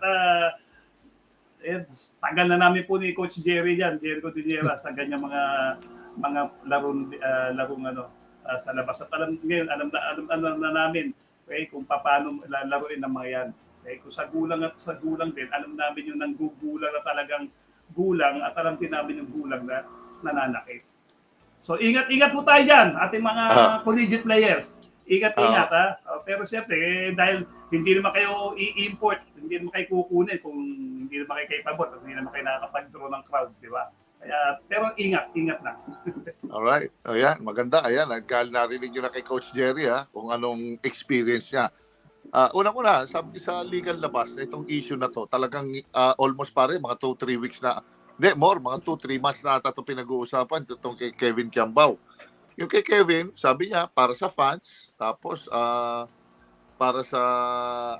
uh, eh, tagal na namin po ni Coach Jerry diyan, Jerry Cordillera sa ganyang mga mga larong uh, larong ano uh, sa labas. At alam ngayon, alam na alam, alam na namin okay, kung paano lalaruin ng mga yan. Okay, kung sa gulang at sa gulang din, alam namin yung nanggugulang na talagang gulang at alam din namin yung gulang na nananakit. So ingat-ingat po tayo dyan, ating mga Ah. collegiate players. Ingat-ingat ha. Uh, pero siyempre, eh, dahil hindi naman kayo i-import, hindi naman kayo kukunin kung hindi naman kayo kayo pabot, hindi naman kayo nakakapag-draw ng crowd, di ba? Kaya, pero ingat, ingat na. Alright. Ayan, maganda. Ayan, narinig nyo na kay Coach Jerry ha, kung anong experience niya. Uh, unang-una, sabi sa legal labas, itong issue na to, talagang ah, almost pare, mga 2-3 weeks na, hindi, more, mga 2-3 months na ata ito pinag-uusapan, itong kay Kevin Kiambao. Yung kay Kevin, sabi niya, para sa fans, tapos ah, para sa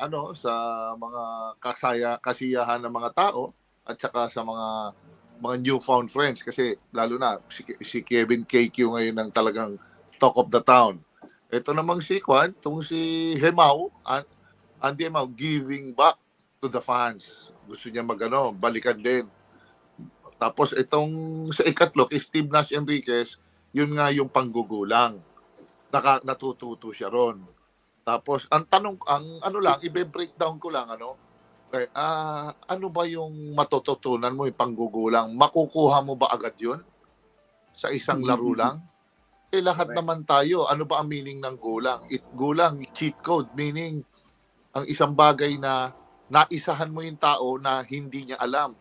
ano sa mga kasaya kasiyahan ng mga tao at saka sa mga mga newfound friends kasi lalo na si, si Kevin KQ ngayon ang talagang talk of the town. Ito namang si Kwan, itong si Hemau, an, Andy Hemau, giving back to the fans. Gusto niya magano, balikan din. Tapos itong sa ikatlo, kay Steve Nash Enriquez, yun nga yung panggugulang. Naka, natututo siya ron. Tapos ang tanong, ang ano lang, ibe-breakdown ko lang ano, eh, ah, ano ba yung matututunan mo yung panggugulang? Makukuha mo ba agad yun? Sa isang laro lang? Eh lahat Correct. naman tayo, ano ba ang meaning ng gulang? It, gulang, cheat code, meaning ang isang bagay na naisahan mo yung tao na hindi niya alam.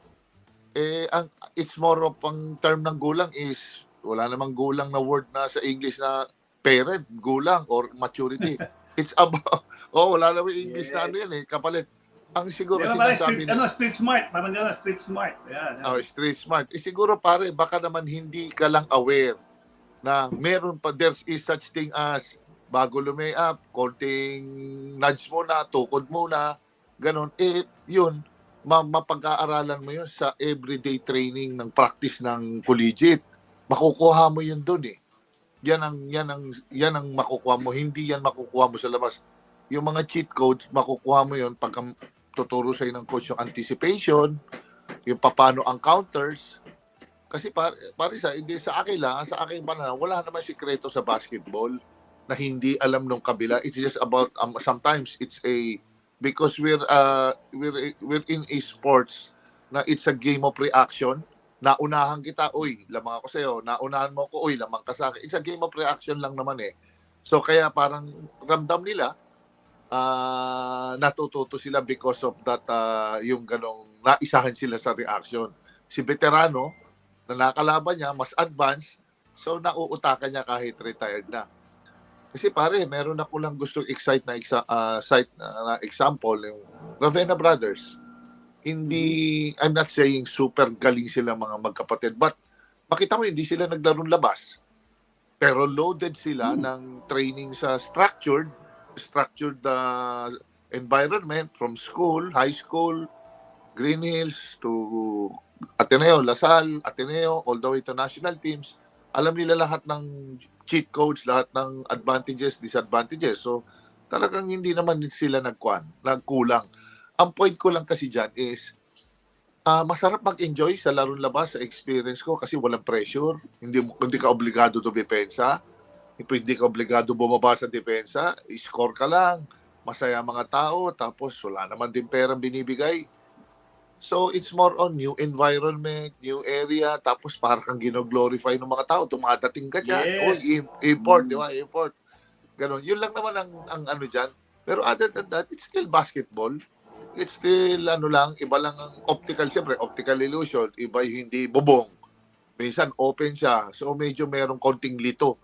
Eh, ang, it's more of ang term ng gulang is, wala namang gulang na word na sa English na parent, gulang, or maturity. It's about, oh, wala namang English na Yes. ano yan eh, kapalit. Ang siguro Pero sinasabi street, ni ano, street smart, parang gano'n, street smart. Ayan, ayan. Oh, street smart. Eh, siguro pare, baka naman hindi ka lang aware na meron pa, there is such thing as bago lumay-up, konting nudge muna, tukod muna, ganun. Eh, yun, ma mapag-aaralan mo yun sa everyday training ng practice ng collegiate. Makukuha mo yun doon eh. Yan ang, yan ang, yan ang makukuha mo. Hindi yan makukuha mo sa labas. Yung mga cheat codes, makukuha mo yun pagka tuturo sa'yo ng coach yung anticipation, yung papano ang counters. Kasi par, pare sa, hindi sa akin lang, sa aking pananaw, wala naman sikreto sa basketball na hindi alam nung kabila. It's just about, um, sometimes it's a, because we're, uh, we're, we're in a sports na it's a game of reaction. Naunahan kita, uy, lamang ako sa'yo. Naunahan mo ko, uy, lamang ka sa akin. It's game of reaction lang naman eh. So kaya parang ramdam nila, ah natututo sila because of that ah, yung ganong naisahan sila sa reaction. Si veterano na nakalaban niya mas advanced so nauutakan niya kahit retired na. Kasi pare, meron ako lang gustong excite na exa- ah, cite na, na example yung Ravenna Brothers. Hindi I'm not saying super galing sila mga magkapatid but makita mo hindi sila naglarong labas. Pero loaded sila ng training sa structured structured uh, environment from school, high school, Green Hills to Ateneo, Lasal, Ateneo, all the way to national teams. Alam nila lahat ng cheat codes, lahat ng advantages, disadvantages. So, talagang hindi naman sila nagkuhan, nagkulang. Ang point ko lang kasi dyan is, ah masarap mag-enjoy sa larong labas, sa experience ko, kasi walang pressure. Hindi, hindi ka obligado to depensa. Hindi ka obligado bumaba sa depensa. Score ka lang. Masaya ang mga tao. Tapos wala naman din perang binibigay. So it's more on new environment, new area. Tapos parang kang gino-glorify ng mga tao. Tumadating ka dyan. Uy, im- import, di ba? Import. Ganon. Yun lang naman ang, ang ano dyan. Pero other than that, it's still basketball. It's still ano lang, iba lang ang optical. Siyempre, optical illusion. Iba yung hindi bubong. Minsan open siya. So medyo merong konting lito.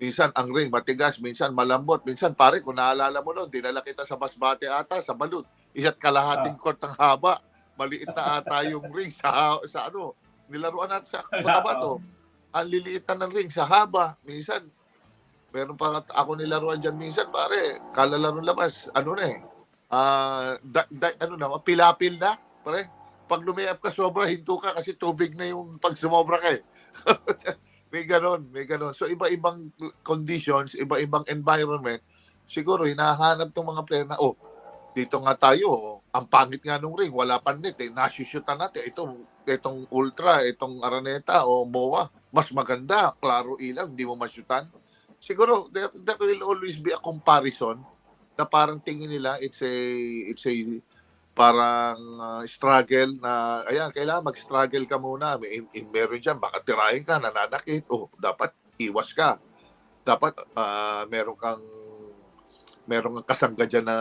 Minsan ang ring matigas, minsan malambot. Minsan pare, kung naalala mo noon, dinala kita sa basbate ata, sa balut. Isa't kalahating court ang haba. Maliit na ata yung ring sa, sa ano. Nilaruan natin sa Cotabato. Ang liliit na ng ring sa haba. Minsan, meron pa ako nilaruan dyan minsan, pare. Kalalaro labas. Ano na eh. Ah, da, da, ano na, pilapil na, pare. Pag lumayap ka, sobra hinto ka kasi tubig na yung pag sumobra ka eh. may ganon, may ganon. So iba-ibang conditions, iba-ibang environment, siguro hinahanap ng mga player na, oh, dito nga tayo, ang pangit nga nung ring, wala pa net eh. Nasushutan natin. Itong, itong Ultra, itong Araneta o MOA, mas maganda. Klaro ilaw, hindi mo masyutan. Siguro, there, there will always be a comparison na parang tingin nila it's a, it's a parang uh, struggle na, ayan, kailangan mag-struggle ka muna. May, in, meron dyan, baka tirahin ka, nananakit. Oh, dapat iwas ka. Dapat ah, meron kang meron kang kasangga dyan na,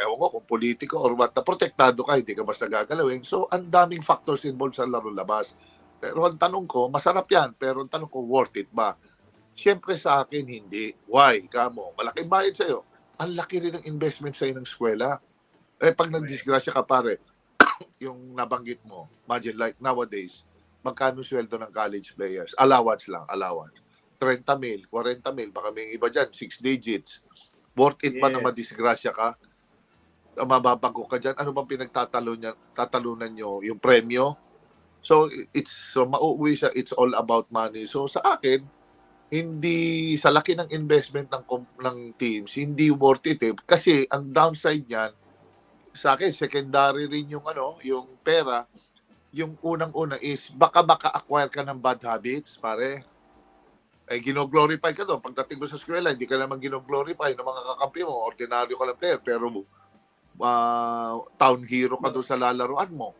ewan ko, kung politiko or what, na protektado ka, hindi ka basta gagalawin. So, ang daming factors involved sa laro labas. Pero ang tanong ko, masarap yan, pero ang tanong ko, worth it ba? Siyempre sa akin, hindi. Why? Kamo, malaking bayad sa'yo. Ang laki rin ng investment sa'yo ng eskwela. Eh, pag nagdisgrasya ka, pare, yung nabanggit mo, imagine like nowadays, magkano sweldo ng college players? Allowance lang, allowance. 30 mil, 40 mil, baka may iba dyan, 6 digits. Worth it ba na Yes. madisgrasya ka? Mababago ka dyan? Ano bang pinagtatalo niya, tatalunan nyo? Yung premyo? So, it's, so mauuwi siya, it's all about money. So, sa akin, hindi, sa laki ng investment ng, ng teams, hindi worth it eh. Kasi, ang downside niyan, sa akin, secondary rin yung ano, yung pera, yung unang-una is baka baka acquire ka ng bad habits, pare. Eh, gino-glorify ka doon. Pagdating mo sa eskwela, hindi ka naman gino-glorify ng mga kakampi mo. Ordinaryo ka lang player, pero ah, town hero ka doon sa lalaruan mo.